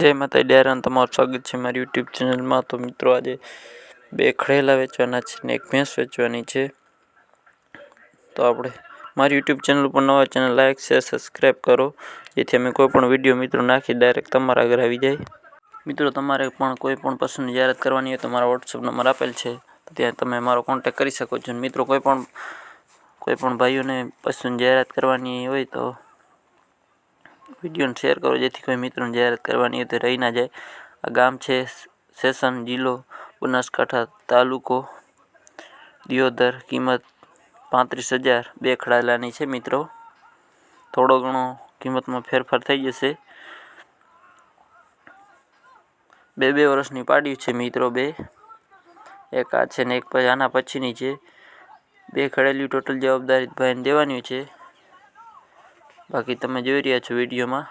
જય માતા ડાયરાન તમારું સ્વાગત છે મારી યુટ્યુબ ચેનલમાં. તો મિત્રો, આજે બે ખડેલા વેચવાના છે ને એક ભેંસ વેચવાની છે. તો આપણે મારી યુટ્યુબ ચેનલ ઉપર નવા ચેનલ લાઇક શેર, સબસ્ક્રાઈબ કરો. જેથી અમે કોઈ પણ વીડિયો મિત્રો નાખી ડાયરેક્ટ તમારા ઘરે આવી જાય. મિત્રો, તમારે પણ કોઈ પણ પશુની જાહેરાત કરવાની હોય તો મારા વોટ્સઅપ નંબર આપેલ છે. ત્યાં તમે મારો કોન્ટેક કરી શકો છો. મિત્રો, કોઈ પણ કોઈ પણ ભાઈઓને પશુની જાહેરાત કરવાની હોય તો વિડીયોને શેર કરો, જેથી કોઈ મિત્રોને જાહેરાત કરવાની હોય તે રહી ના જાય. આ ગામ છે સેસન જિલ્લો બનાસકાંઠા તાલુકો દિયોદર. કિંમત પાંત્રીસ હજાર. બે ખડાલાની છે મિત્રો. થોડો ઘણો કિંમતમાં ફેરફાર થઈ જશે. બે બે વર્ષની પાડી છે મિત્રો બે. એક આ છે ને એક પછી આના પછીની છે. બે ખડેલી ટોટલ જવાબદારી ભાઈને દેવાની છે. બાકી તમે જોઈ રહ્યા છો વિડીયોમાં.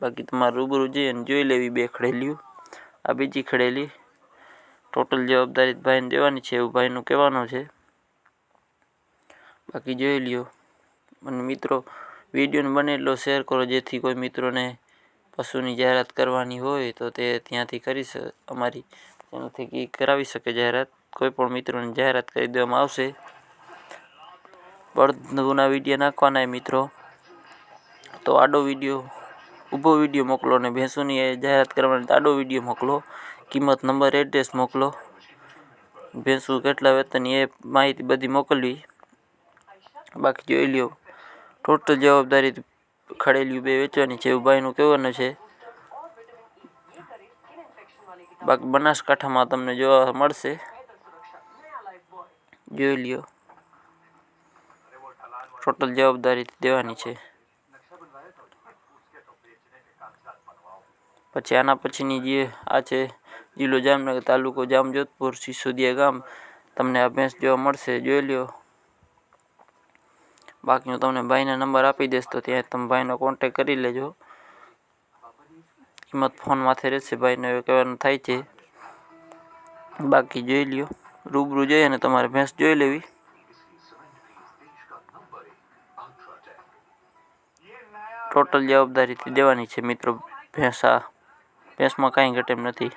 બાકી તમારે રૂબરૂ જઈ અને જોઈ લેવી બે ખડેલીઓ. આ બીજી ખડેલી ટોટલ જવાબદારી ભાઈને દેવાની છે, એવું ભાઈનું કહેવાનું છે. બાકી જોઈ લ્યો. અને મિત્રો, વિડીયોને બને એટલો શેર કરો, જેથી કોઈ મિત્રોને પશુની જાહેરાત કરવાની હોય તો તે ત્યાંથી કરી શકે અમારી ચેનલથી કરાવી શકે જાહેરાત. કોઈ પણ મિત્રોને જાહેરાત કરી દેવામાં આવશે. બળદના વીડિયો નાખવાના મિત્રો. તો આડો વીડિયો, ઊભો વીડિયો મોકલો અને ભેંસોની જાહેરાત કરવાની આડો વીડિયો મોકલો. કિંમત, નંબર એડ્રેસ મોકલો. ભેંસું કેટલા વેતનની એ માહિતી બધી મોકલવી બાકી જોઈ લ્યો. ટોટલ જવાબદારી ખડેલ્યું બે વેચવાની છે, એવું ભાઈનું કહેવાનું છે. બાકી બનાસકાંઠામાં તમને જોવા મળશે. જોઈ લ્યો. ટોટલ જવાબદારી દેવાની છે. પછી આના પછીની જે આ છે, જિલ્લો જામનગર તાલુકો જામજોધપુર, સિસોદિયા ગામ, તમને આ ભેંસ જોવા મળશે. જોઈ લ્યો. બાકી હું તમને ભાઈના નંબર આપી દઈશ તો ત્યાં તમે ભાઈનો કોન્ટેક કરી લેજો. કિંમત ફોન માથે રહેશે ભાઈને કહેવાનું થાય છે. બાકી જોઈ લ્યો. રૂબરૂ જઈ અને તમારે ભેંસ જોઈ લેવી. ટોટલ જવાબદારીથી દેવાની છે મિત્રો ભેંસ ભેંસમાં કાંઈ ઘટે એમ નથી.